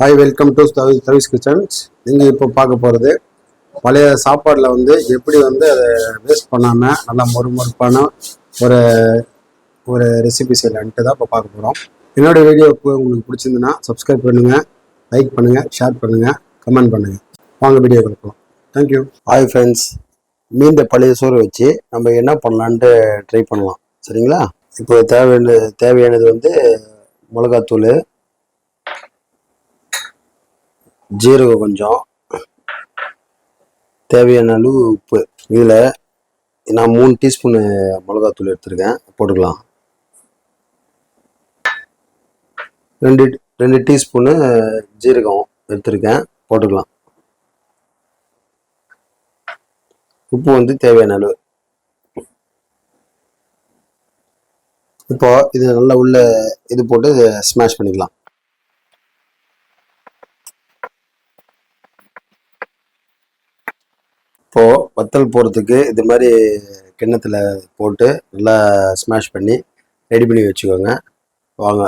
Hi welcome to service kitchens நீங்கள் இப்போ பார்க்க போகிறது பழைய சாப்பாடில் வந்து எப்படி வந்து அதை வேஸ்ட் பண்ணாமல் நல்லா மொறுமொறுப்பான ஒரு ஒரு ரெசிபி செய்யலான்ட்டு தான் இப்போ பார்க்க போகிறோம் என்னோட வீடியோ உங்களுக்கு பிடிச்சிருந்துன்னா சப்ஸ்கிரைப் பண்ணுங்கள் லைக் பண்ணுங்கள் ஷேர் பண்ணுங்கள் கமெண்ட் பண்ணுங்கள் வாங்க வீடியோ கொடுக்கலாம் தேங்க்யூ ஹாய் ஃப்ரெண்ட்ஸ் மீந்த பழைய சோறு வச்சு நம்ம என்ன பண்ணலான்ட்டு ட்ரை பண்ணலாம். சரிங்களா? இப்போ தேவையான தேவையானது வந்து மிளகாத்தூள் ஜீரகம் கொஞ்சம். தேவையான அளவு உப்பு. இதில் நான் மூணு டீஸ்பூனு மிளகாத்தூள் எடுத்திருக்கேன். போட்டுக்கலாம். ரெண்டு ரெண்டு டீஸ்பூனு ஜீரகம் எடுத்திருக்கேன். போட்டுக்கலாம். உப்பு வந்து தேவையான அளவு. இப்போ இது நல்லா உள்ள இது போட்டு ஸ்மாஷ் பண்ணிக்கலாம். இப்போ வத்தல் போகிறதுக்கு இது மாதிரி கிண்ணத்தில் போட்டு நல்லா ஸ்மாஷ் பண்ணி ரெடி பண்ணி வச்சுக்கோங்க. வாங்க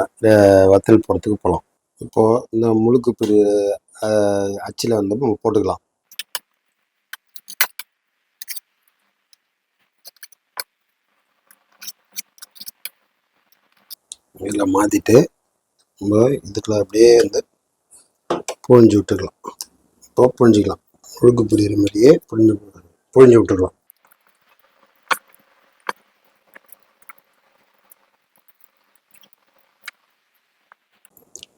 வத்தல் போகிறதுக்கு போகலாம் இப்போது இந்த முழுக்கு பெரிய அச்சில் வந்து நம்ம போட்டுக்கலாம். இதில் மாற்றிட்டு நம்ம இதுக்குள்ள அப்படியே வந்து புழிஞ்சு விட்டுக்கலாம். இப்போ புழிஞ்சிக்கலாம். முழுக்கு புரியுற மாதிரியே புழிஞ்சு புழிஞ்சு விட்டுக்கலாம்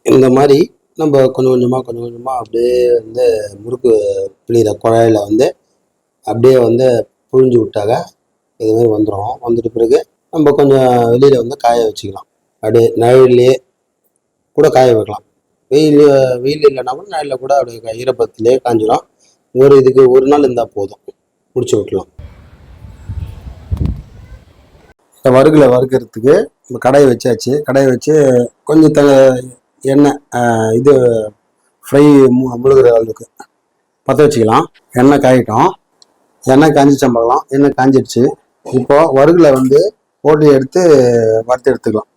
இந்த மாதிரி நம்ம கொஞ்சம் கொஞ்சமாக கொஞ்சம் கொஞ்சமாக அப்படியே வந்து முறுக்கு பிழிகிற குழாயில் வந்து அப்படியே வந்து புழிஞ்சு விட்டாக இது வந்துடும் வந்துட்ட பிறகு நம்ம கொஞ்சம் வெளியில் வந்து காய வச்சுக்கலாம். அப்படியே நிழல்லையே கூட காய வைக்கலாம். வெயில் வெயில் இல்லைன்னா கூட நிழலில் கூட அப்படியே ஈரப்பத்திலே காஞ்சிடும் ஒரு இதுக்கு ஒரு நாள் இருந்தால் போதும். முடிச்சு விட்டுலாம் இந்த வறுகளை வறுக்கிறதுக்கு நம்ம கடையை வச்சாச்சு. கடையை வச்சு கொஞ்சம் த எண்ணெய் இது ஃப்ரை முழுகிற அளவுக்கு பற்ற வச்சுக்கலாம். எண்ணெய் காயிட்டோம். எண்ணெய் காஞ்சி சம்பளம் எண்ணெய் காஞ்சிடுச்சு இப்போது வறுகளை வந்து போட்டு எடுத்து வறுத்து எடுத்துக்கலாம்.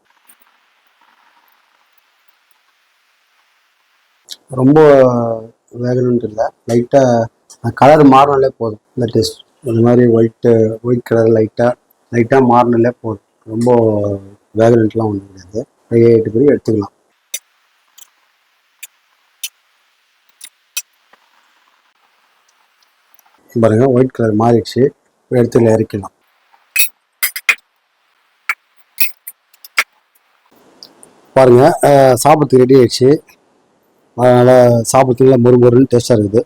ரொம்ப வேகணும்னு இல்லை லைட்டாக கலர் மாறினாலே போதும். இந்த டேஸ்ட் இந்த மாதிரி ஒயிட்டு ஒயிட் கலர் லைட்டாக லைட்டாக மாறினாலே போதும். ரொம்ப வேகனண்ட்லாம் ஒன்றும் கிடையாது. ஃப்ரை எட்டு பேரும் எடுத்துக்கலாம். பாருங்க ஒயிட் கலர் மாறிடுச்சு. எடுத்து இறக்கலாம் பாருங்க சாப்பிட்றதுக்கு ரெடி ஆயிடுச்சு. அதனால் சாப்பிட்றதுக்கு மொறு மொறுன்னு டேஸ்ட்டாக இருக்குது.